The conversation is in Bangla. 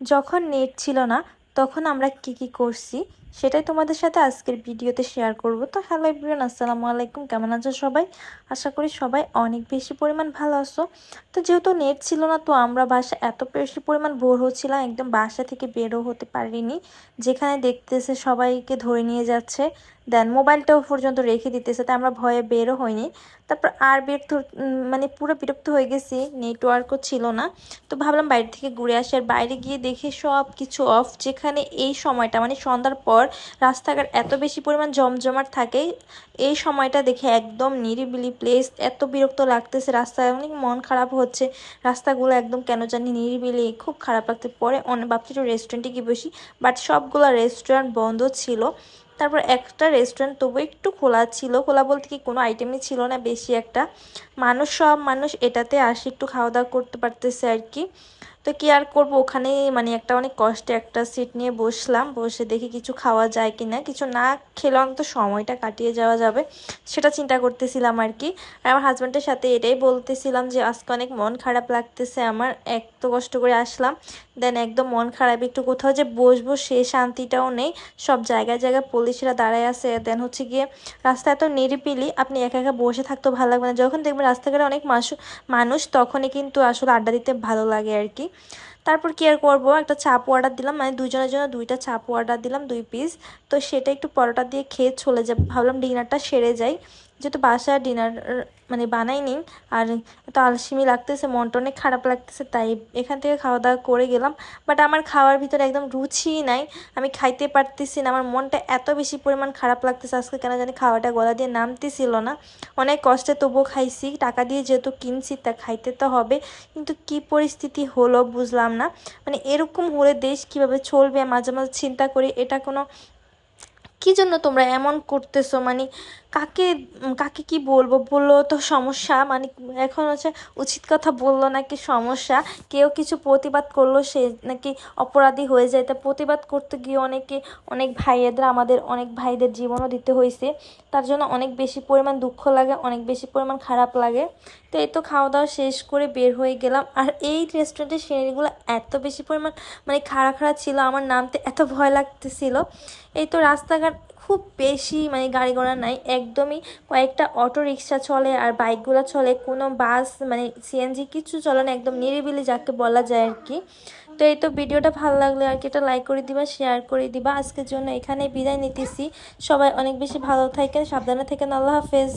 যখন নেট ছিল না, তখন আমরা কি কি করছি সেটাই তোমাদের সাথে আজকের ভিডিওতে শেয়ার করব। তো হ্যালো এভরিওয়ান আসসালামু আলাইকুম, কেমন আছো সবাই? আশা করি সবাই অনেক বেশি পরিমাণ ভালো আছো। তো যেহেতু নেট ছিল না, তো আমরা বাসা এত বেশি পরিমাণ বোর হচ্ছিলাম, একদম বাসা থেকে বেরও হতে পারিনি, যেখানে দেখতেছে সবাইকে ধরে নিয়ে যাচ্ছে। দেন মোবাইলটাও পর্যন্ত রেখে দিতেছে তাই আমরা ভয়ে বেরও হয়নি তারপর আর বিরক্ত মানে পুরো বিরক্ত হয়ে গেছি, নেটওয়ার্কও ছিল না। তো ভাবলাম বাইরে থেকে ঘুরে আসি, আর বাইরে গিয়ে দেখে সব কিছু অফ যেখানে এই সময়টা মানে সন্ধ্যার পর রাস্তাঘাট এত বেশি পরিমাণ জমজমাট থাকে, এই সময়টা দেখে একদম নিরিবিলি প্লেস এত বিরক্ত লাগতেছে রাস্তায়, অনেক মন খারাপ হচ্ছে। রাস্তাগুলো একদম কেন জানি নিরিবিলি, খুব খারাপ লাগতে পরে অনেক ভাবছি রেস্টুরেন্টে গিয়ে বসি বাট সবগুলো রেস্টুরেন্ট বন্ধ ছিল। তারপর একটা রেস্টুরেন্ট তবু একটু খোলা ছিল। খোলা বলতে কি কোনো আইটেমই ছিল না, বেশি একটা। মানুষ সব মানুষ এটাতে আসে, একটু খাওয়া দাওয়া করতে পারতেছে আর কি। তো কি আর করব? ওখানে মানে একটা অনেক কষ্টে একটা সিট নিয়ে বসলাম। বসে দেখি কিছু খাওয়া যায় কি না। কিছু না খেলে অন্তত সময়টা কাটিয়ে যাওয়া যাবে। সেটা চিন্তা করতেছিলাম আর কি। আর আমার হাজব্যান্ডের সাথে এটাই বলতেছিলাম যে, আজকে অনেক মন খারাপ লাগতেছে আমার। এত কষ্ট করে আসলাম। দেন একদম মন খারাপ, একটু কোথাও যে বসবো সে শান্তিটাও নেই। সব জায়গায় জায়গায় পুলিশরা দাঁড়ায় আছে। দেন হচ্ছে গিয়ে রাস্তা এত নিরিবিলি, আপনি একা একা বসে থাকতেও ভালো লাগবে না। যখন দেখবেন রাস্তাঘাটে অনেক মানুষ মানুষ, তখনই কিন্তু আসলে আড্ডা দিতে ভালো লাগে আর কি। তারপর কি আর করব? একটা চাপ অর্ডার দিলাম মানে দুজনের জন্য দুইটা চাপ অর্ডার দিলাম, দুই পিস তো সেটা একটু পরোটা দিয়ে খেয়ে চলে যাব। ভাবলাম ডিনারটা সেরে যাই। যেহেতু বাসায় ডিনার মানে বানাইনি আর এত আলসিমি লাগতেছে মনটা অনেক খারাপ লাগতেছে, তাই এখান থেকে খাওয়া দাওয়া করে গেলাম। বাট আমার খাওয়ার ভিতরে একদম রুচিই নাই, আমি খাইতে পারতেছি না, আমার মনটা এত বেশি পরিমাণ খারাপ লাগতেছে, আজকে কেন জানি খাওয়াটা গলা দিয়ে নামতেছিল না। অনেক কষ্টে তবুও খাইছি, টাকা দিয়ে যেহেতু কিনছি, তা খাইতে তো হবে, কিন্তু কি পরিস্থিতি হলো বুঝলাম না। মানে এরকম হলে দেশ কীভাবে চলবে, মাঝে মাঝে চিন্তা করি, এটা কোনো, কী জন্য তোমরা এমন করতেছো? মানে কাকে কাকে কি বলব? বলল তো সমস্যা মানে এখন হচ্ছে উচিত কথা বলল নাকি সমস্যা? কেউ কিছু প্রতিবাদ করল, সে নাকি অপরাধী হয়ে যায়। তা প্রতিবাদ করতে গিয়ে অনেকে, অনেক ভাইয়েদের, আমাদের অনেক ভাইদের জীবনও দিতে হয়েছে। তার জন্য অনেক বেশি পরিমাণ দুঃখ লাগে, অনেক বেশি পরিমাণ খারাপ লাগে। তো এই তো খাওয়া দাওয়া শেষ করে বের হয়ে গেলাম। আর এই রেস্টুরেন্টের সিনারিগুলো এত বেশি পরিমাণ মানে খাড়া খাড়া ছিল, আমার নামতে এত ভয় লাগতেছিল। এই তো রাস্তাঘাট খুব বেশি মানে গাড়ি ঘোড়া নাই একদমই কয়েকটা অটো রিক্সা চলে আর বাইকগুলো চলে। কোনো বাস মানে সিএনজি কিছু চলে না, একদম নিরিবিলি যাকে বলা যায় আর কি। তো এই তো ভিডিওটা ভালো লাগলে আর কি। এটা লাইক করে দিবা শেয়ার করে দিবা। আজকের জন্য এখানে বিদায় নিতেছি। সবাই অনেক বেশি ভালো থাকেন, সাবধানে থাকেন। আল্লাহ হাফেজ।